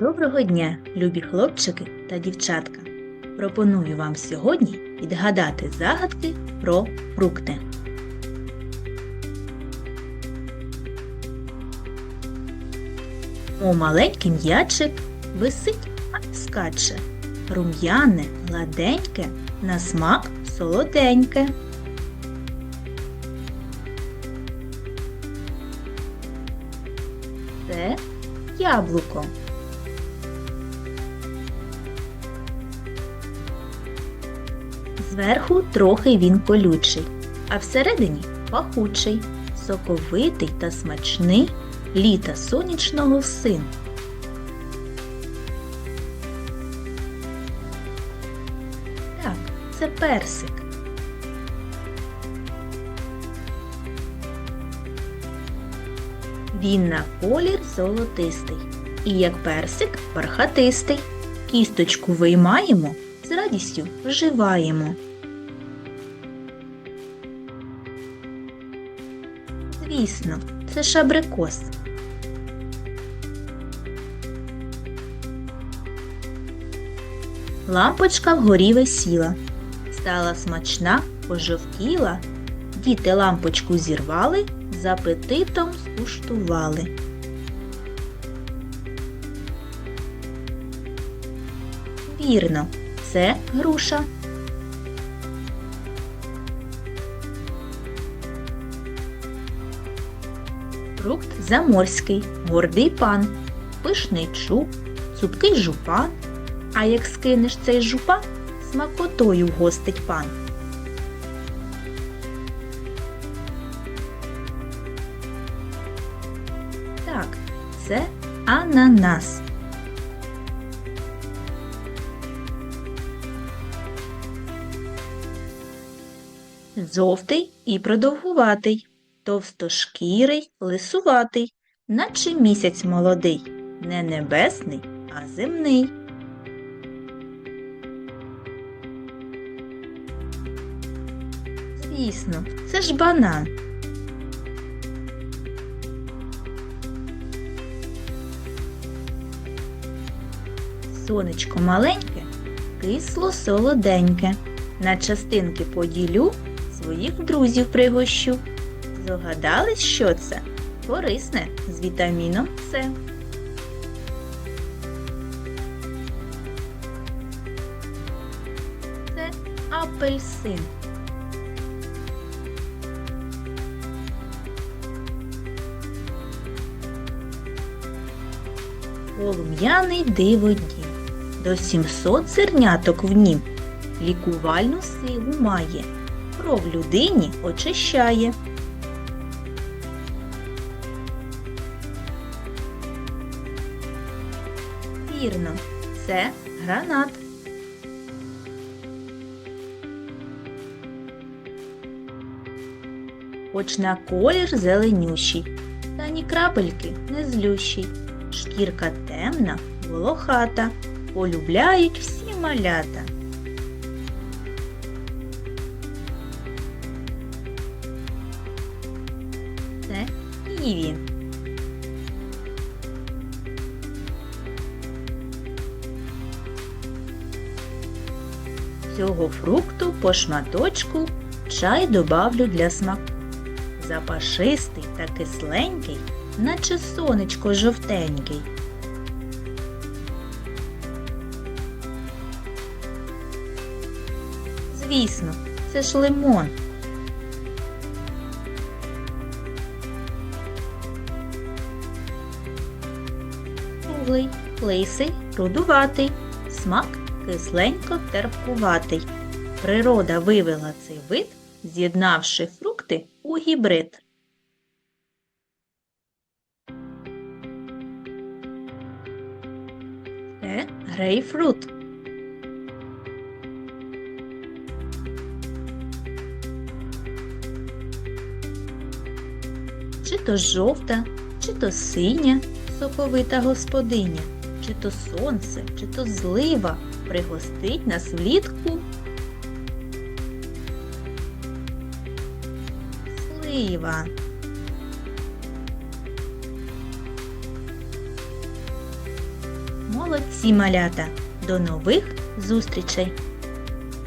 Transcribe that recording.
Доброго дня, любі хлопчики та дівчатка! Пропоную вам сьогодні відгадати загадки про фрукти. О маленький м'ячик висить, а скаче. Рум'яне, гладеньке, на смак солоденьке. Це яблуко. Зверху трохи він колючий, а всередині пахучий, соковитий та смачний літа сонячного син. Так, це персик. Він на колір золотистий і як персик бархатистий. Кісточку виймаємо, з радістю вживаємо. Звісно, це шабрикос. Лампочка вгорі висіла. Стала смачна, пожовтіла. Діти лампочку зірвали, з апетитом скуштували. Вірно, це груша. Фрукт заморський, гордий пан, пишний чуб, цупкий жупан. А як скинеш цей жупан, смакотою вгостить пан. Так, це ананас. Жовтий і продовгуватий, товстошкірий, лисуватий, наче місяць молодий, не небесний, а земний. Звісно, це ж банан. Сонечко маленьке, кисло солоденьке. На частинки поділю, своїх друзів пригощу. Здогадались, що це? Корисне з вітаміном С. Це апельсин. Полум'яний диводім. До 700 зерняток в нім. Лікувальну силу має. Кров людині очищає. Вірно, це гранат. Хоч на колір зеленющий, та ні крапельки не злющий. Шкірка темна, волохата, полюбляють всі малята. Це ківі. Цього фрукту по шматочку чай добавлю для смаку. Запашистий та кисленький, наче сонечко жовтенький. Звісно, це ж лимон. Круглий, лисий, рудуватий, смак кисленько-терпкуватий. Природа вивела цей вид, з'єднавши фрукти у гібрид. Це грейпфрут. Чи то жовта, чи то синя, соковита господиня, чи то сонце, чи то злива пригостить нас влітку. Слива. Молодці малята! До нових зустрічей!